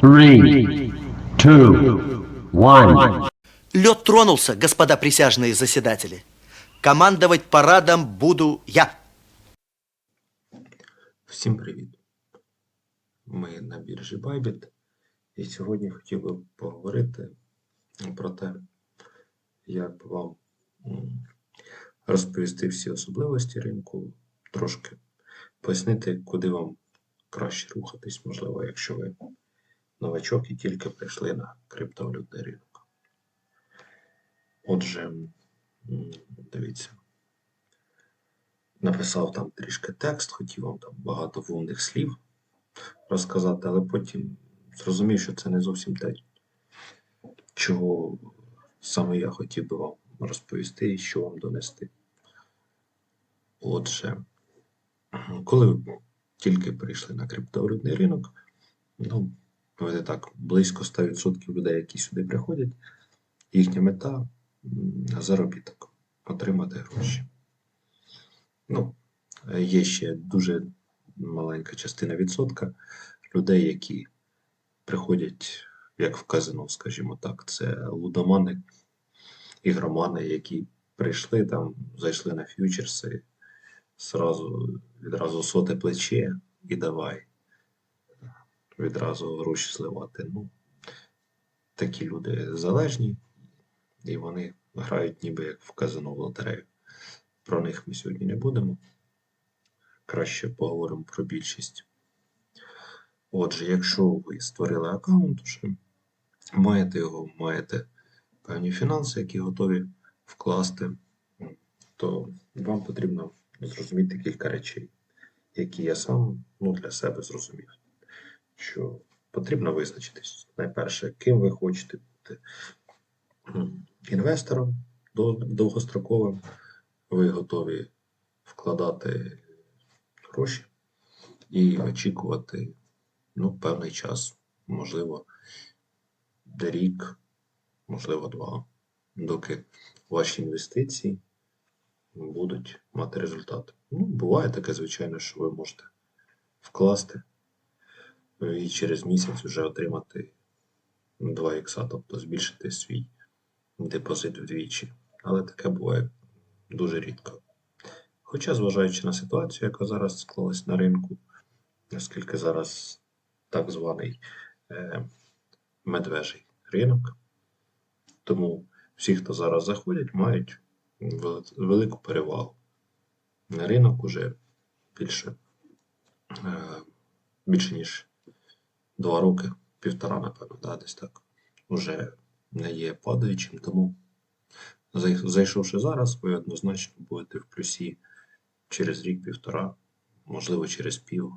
Three, two, one. Лед тронулся, господа присяжные заседатели. Командовать парадом буду я. Всім привіт! Ми на біржі Bybit і сьогодні хотів би поговорити про те, як вам розповісти всі особливості ринку, трошки пояснити, куди вам краще рухатись, можливо, якщо ви новачок і тільки прийшли на криптовалютний ринок. Отже, дивіться написав там трішки текст, хотів вам там багато вумних слів розказати, але потім зрозумів, що це не зовсім те, чого саме я хотів би вам розповісти і що вам донести. Отже, коли ви тільки прийшли на криптовалютний ринок, ну, давайте так, близько 100% людей, які сюди приходять, їхня мета заробіток, отримати гроші. Ну, є ще дуже маленька частина відсотка людей, які приходять, як в казино, скажімо так, це лудомани, ігромани, які прийшли там, зайшли на фьючерси, сразу, відразу соте плече і давай. Відразу гроші зливати. Ну, такі люди залежні, і вони грають ніби як в казино в лотерею. Про них ми сьогодні не будемо. Краще поговоримо про більшість. Отже, якщо ви створили аккаунт, вже маєте його, маєте певні фінанси, які готові вкласти, то вам потрібно зрозуміти кілька речей, які я сам ну, для себе зрозумів. Що потрібно визначитись. Найперше, ким ви хочете бути інвестором довгостроковим ви готові вкладати гроші і очікувати ну, певний час, можливо, рік, можливо, два, доки ваші інвестиції будуть мати результат. Ну, буває таке, звичайно, що ви можете вкласти і через місяць вже отримати 2 ікса, тобто збільшити свій депозит вдвічі. Але таке буває дуже рідко. Хоча, зважаючи на ситуацію, яка зараз склалась на ринку, оскільки зараз так званий е, медвежий ринок, тому всі, хто зараз заходять, мають велику перевагу. Ринок уже більше, е, більше ніж два роки, півтора, напевно, да, десь так, уже не є падаючим, тому Зайшовши зараз, ви однозначно будете в плюсі через рік-півтора, можливо, через пів.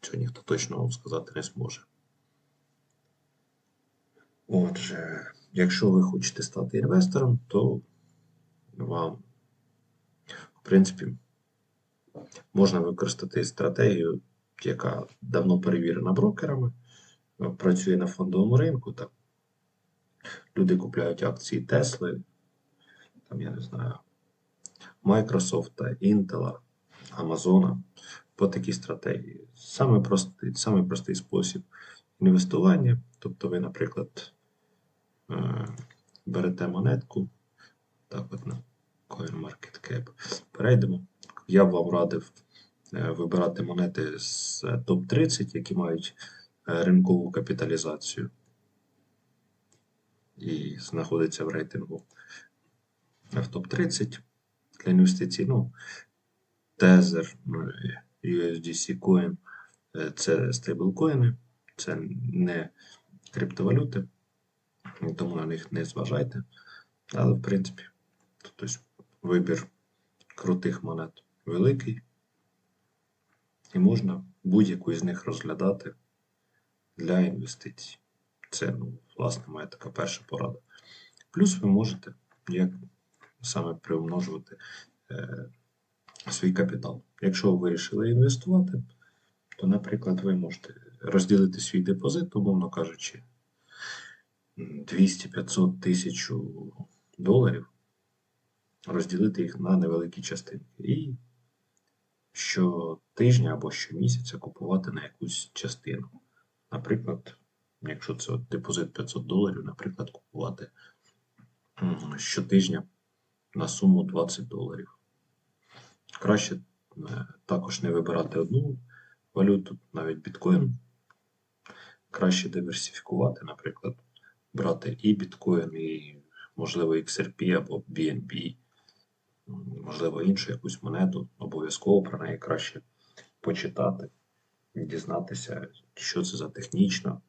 Цього ніхто точно вам сказати не зможе. Отже, якщо ви хочете стати інвестором, то вам, в принципі, можна використати стратегію, яка давно перевірена брокерами, працює на фондовому ринку. Так. Люди купляють акції Тесли, там, я не знаю, Microsoft, Intel, Amazon по такій стратегії. Саме простий, саме простий спосіб інвестування. Тобто ви, наприклад, е, берете монетку, так от на CoinMarketCap. Перейдемо. Я б вам радив е, вибирати монети з топ-30, які мають е, ринкову капіталізацію і знаходяться в рейтингу в топ-30 для інвестицій. Ну, Tether, ну, USDC Coin е, це стейблкоїни, це не криптовалюти, тому на них не зважайте. Але, в принципі, тобто вибір крутих монет великий, і можна будь-яку із них розглядати для інвестицій. Це, ну, власне, моя така перша порада. Плюс ви можете як саме приумножувати е, свій капітал. Якщо ви вирішили інвестувати, то, наприклад, ви можете розділити свій депозит, умовно кажучи, 200-500 тисяч доларів, розділити їх на невеликі частинки. І щотижня або щомісяця купувати на якусь частину. Наприклад, якщо це от депозит 500 доларів, наприклад, купувати щотижня на суму 20 доларів. Краще е, також не вибирати одну валюту, навіть біткоін. Краще диверсифікувати, наприклад, брати і біткоін, і, можливо, XRP або BNB, можливо, іншу якусь монету. Обов'язково про неї краще почитати, дізнатися, що це за технічна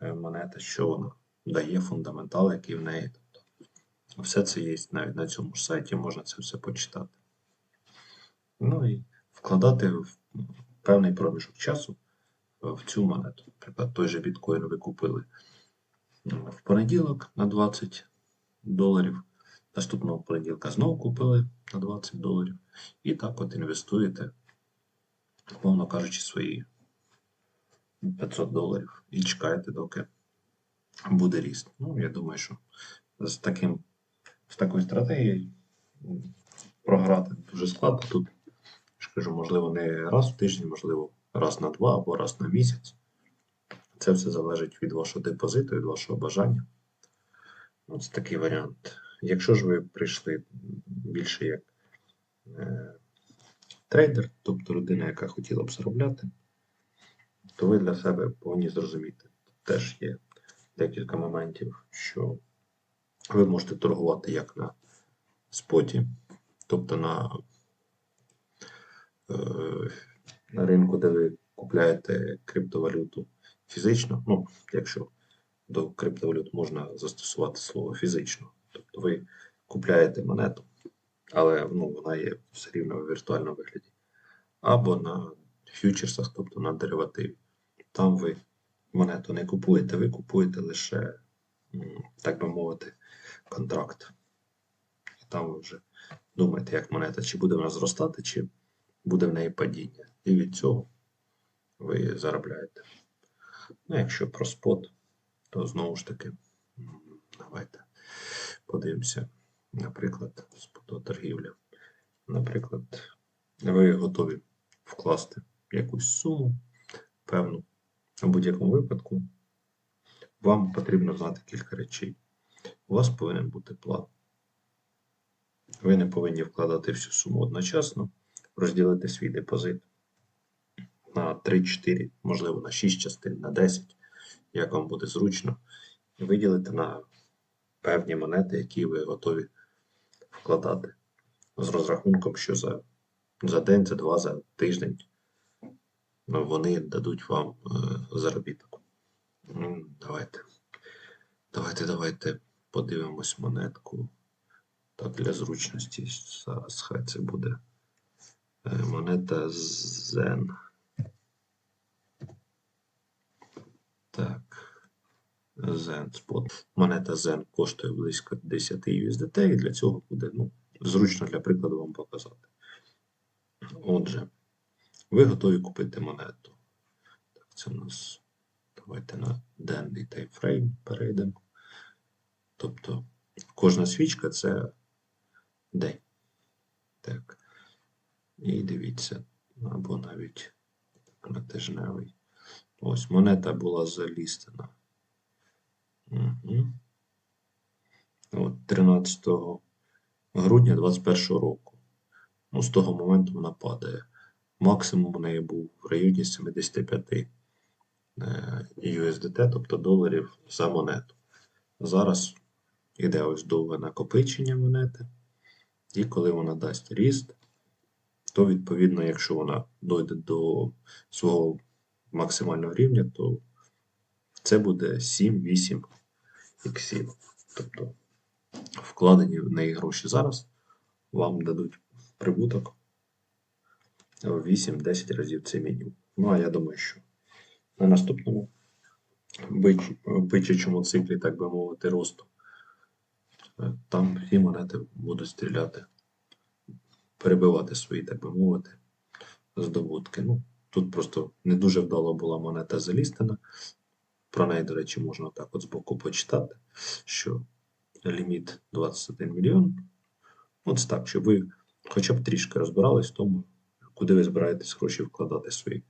е, монета, що вона дає, фундаментал, який в неї. Тобто, все це є навіть на цьому ж сайті, можна це все почитати. Ну і вкладати в певний проміжок часу в цю монету. Наприклад, той же біткоін ви купили в понеділок на 20 доларів. Наступного понеділка знову купили на 20 доларів. І так от інвестуєте, мовно кажучи, свої 500 доларів і чекаєте, доки буде ріст. Ну, я думаю, що з таким, з такою стратегією програти дуже складно. Тут, я кажу, можливо, не раз в тиждень, можливо, раз на два або раз на місяць. Це все залежить від вашого депозиту, від вашого бажання. Ну, Це такий варіант. Якщо ж ви прийшли більше як е, трейдер, тобто людина, яка хотіла б заробляти, то ви для себе повинні зрозуміти. Теж є декілька моментів, що ви можете торгувати як на споті, тобто на, е, на ринку, де ви купляєте криптовалюту фізично. Ну, якщо до криптовалют можна застосувати слово фізично. Тобто ви купляєте монету, але ну, вона є все рівно в віртуальному вигляді. Або на фьючерсах, тобто на деривативі. Там ви монету не купуєте, ви купуєте лише, так би мовити, контракт. І там ви вже думаєте, як монета, чи буде вона зростати, чи буде в неї падіння. І від цього ви заробляєте. Ну, якщо про спот, то знову ж таки, давайте подивимося, наприклад, спототоргівля. Наприклад, ви готові вкласти якусь суму певну. У будь-якому випадку вам потрібно знати кілька речей. У вас повинен бути план. Ви не повинні вкладати всю суму одночасно, розділити свій депозит на 3-4, можливо, на 6 частин, на 10, як вам буде зручно, і виділити на певні монети, які ви готові вкладати з розрахунком, що за, за день, за два, за тиждень вони дадуть вам е, заробіток. Давайте. Давайте, давайте подивимось монетку. Так, для зручності. Зараз хай це буде е, монета Zen. Так. Zen Spot. Монета Zen коштує близько 10 USDT, і для цього буде ну, зручно для прикладу вам показати. Отже, ви готові купити монету. Так, це у нас. Давайте на денний таймфрейм перейдемо. Тобто кожна свічка це день. Так. І дивіться, або навіть на тижневий. Ось монета була залістена. Угу. От 13 грудня 2021 року. Ну, з того моменту вона падає. Максимум у неї був в районі 75 е, USDT, тобто доларів за монету. Зараз іде ось довге накопичення монети. І коли вона дасть ріст, то відповідно, якщо вона дойде до свого максимального рівня, то це буде 7-8 іксів. Тобто вкладені в неї гроші зараз вам дадуть прибуток 8-10 разів це мінімум. Ну, а я думаю, що на наступному бич- бичачому циклі, так би мовити, росту, е, там всі монети будуть стріляти, перебивати свої, так би мовити, здобутки. Ну, тут просто не дуже вдало була монета залістена. Про неї, до речі, можна так от збоку почитати, що ліміт 21 мільйон. От так, щоб ви хоча б трішки розбирались в тому, куди ви збираєтесь гроші вкладати свої.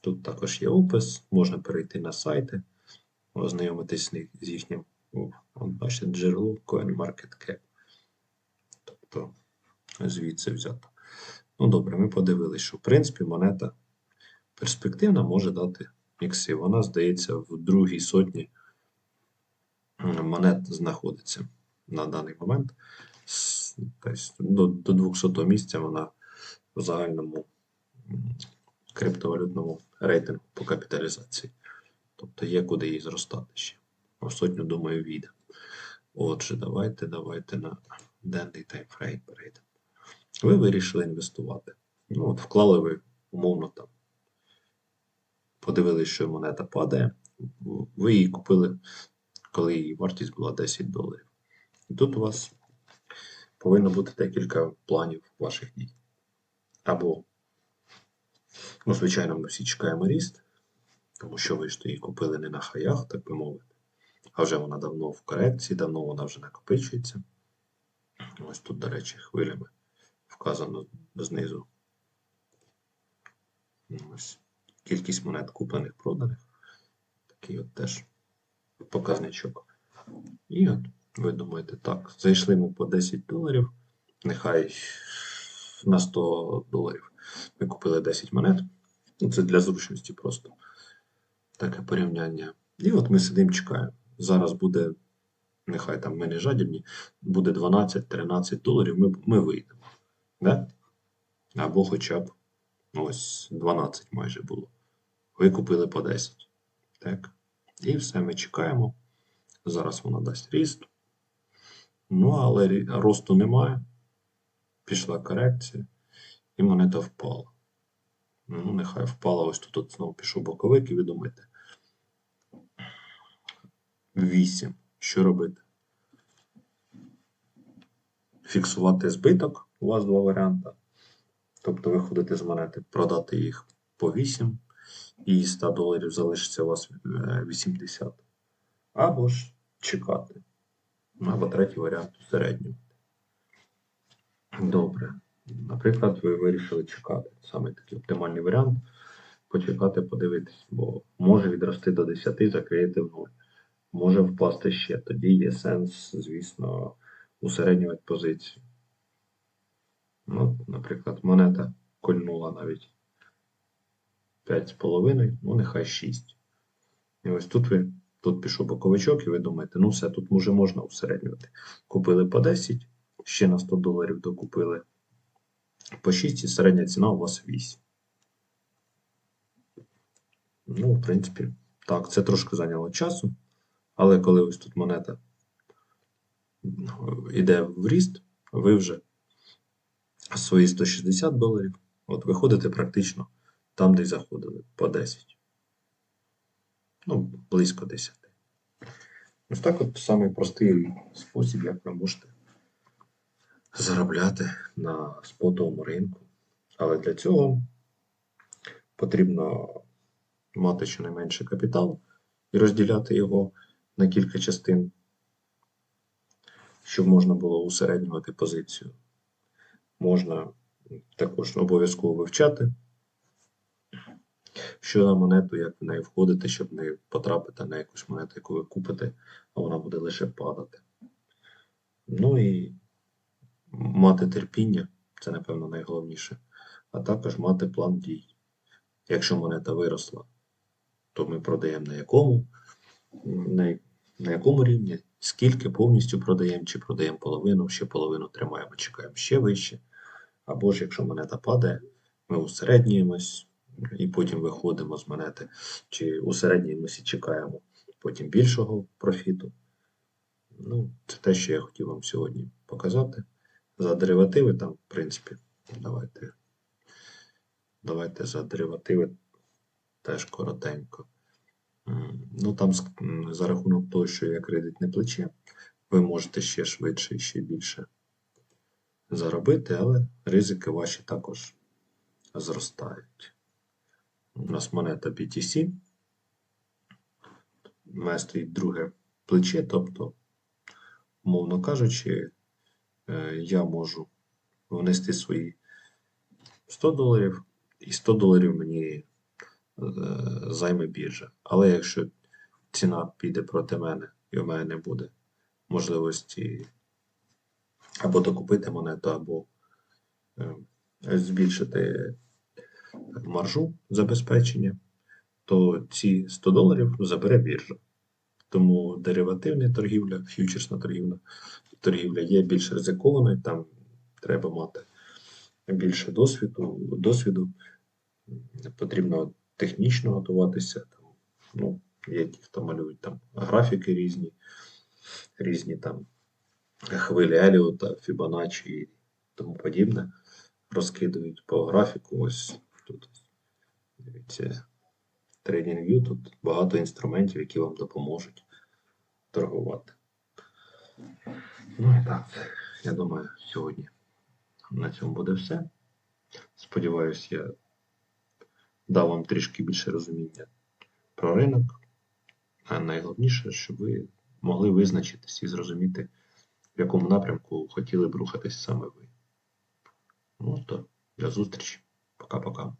Тут також є опис, можна перейти на сайти, ознайомитись з їхнім, от бачите, джерело CoinMarketCap. Тобто звідси взято. Ну добре, ми подивилися, що в принципі монета перспективна може дати ікси. Вона, здається, в другій сотні монет знаходиться на даний момент. Тобто до 200 місця вона в загальному криптовалютному рейтингу по капіталізації. Тобто є куди їй зростати ще. В сотню, думаю, війде. Отже, давайте, давайте на денний таймфрейм перейдемо. Ви вирішили інвестувати. Ну, от вклали ви, умовно, там. Подивилися, що монета падає. Ви її купили, коли її вартість була 10 доларів. І тут у вас повинно бути декілька планів ваших дій. Або, ну, звичайно, ми всі чекаємо ріст, тому що ви ж її купили не на хаях, так би мовити. А вже вона давно в корекції, давно вона вже накопичується. Ось тут, до речі, хвилями вказано знизу. Ось кількість монет куплених, проданих. Такий от теж показничок. І от ви думаєте, так, зайшли ми по 10 доларів, нехай на 100 доларів. Ми купили 10 монет. Ну, це для зручності просто таке порівняння. І от ми сидимо, чекаємо. Зараз буде, нехай там ми не жадібні, буде 12-13 доларів, ми, ми вийдемо. Да? Або хоча б ось 12 майже було. Ви купили по 10. Так. І все, ми чекаємо. Зараз вона дасть ріст. Ну, але росту немає. Пішла корекція, і монета впала. Ну, нехай впала. Ось тут от знову пішов боковик, і ви думаєте. 8. Що робити? Фіксувати збиток. У вас два варіанти. Тобто виходити з монети, продати їх по 8, і 100 доларів залишиться у вас е, 80. Або ж чекати. Або третій варіант середньо. Добре. Наприклад, ви вирішили чекати. Саме такий оптимальний варіант. Почекати, подивитись, бо може відрости до 10, закриєте в нуль. Може впасти ще. Тоді є сенс, звісно, усереднювати позицію. Ну, наприклад, монета кольнула навіть 5,5, ну нехай 6. І ось тут ви тут пішов боковичок, і ви думаєте, ну все, тут вже можна усереднювати. Купили по 10, ще на 100 доларів докупили по 6, і середня ціна у вас 8. Ну, в принципі, так, це трошки зайняло часу. Але коли ось тут монета йде в ріст, ви вже свої 160 доларів, от виходите практично там, де й заходили, по 10. Ну, близько 10. Ось так от самий простий спосіб, як ви можете заробляти на спотовому ринку. Але для цього потрібно мати щонайменше капітал і розділяти його на кілька частин, щоб можна було усереднювати позицію. Можна також обов'язково вивчати, що на монету, як в неї входити, щоб не потрапити на якусь монету, яку ви купите, а вона буде лише падати. Ну і мати терпіння, це, напевно, найголовніше, а також мати план дій. Якщо монета виросла, то ми продаємо на якому, на, на якому рівні, скільки повністю продаємо, чи продаємо половину, ще половину тримаємо, чекаємо ще вище. Або ж якщо монета падає, ми усереднюємось і потім виходимо з монети, чи усереднюємось і чекаємо потім більшого профіту. Ну, це те, що я хотів вам сьогодні показати. За деривативи там, в принципі, давайте, давайте за деривативи теж коротенько. Ну, там за рахунок того, що є кредитне плече, ви можете ще швидше і ще більше заробити, але ризики ваші також зростають. У нас монета BTC. У мене стоїть друге плече, тобто, умовно кажучи, я можу внести свої 100 доларів, і 100 доларів мені е, займе біржа. Але якщо ціна піде проти мене, і в мене не буде можливості або докупити монету, або е, збільшити маржу забезпечення, то ці 100 доларів забере біржа. Тому деривативна торгівля, ф'ючерсна торгівля, торгівля є більш ризикованою, там треба мати більше досвіду, досвіду. потрібно технічно готуватися. Там, ну, є ті, хто малюють там графіки різні, різні там хвилі Еліота, Фібоначчі і тому подібне. Розкидують по графіку. Ось тут. Дивіться, TradingView, тут багато інструментів, які вам допоможуть торгувати. Ну і так, я думаю, сьогодні на цьому буде все. Сподіваюсь, я дав вам трішки більше розуміння про ринок. А найголовніше, щоб ви могли визначитись і зрозуміти, в якому напрямку хотіли б рухатись саме ви. Ну то, до зустрічі. Пока-пока.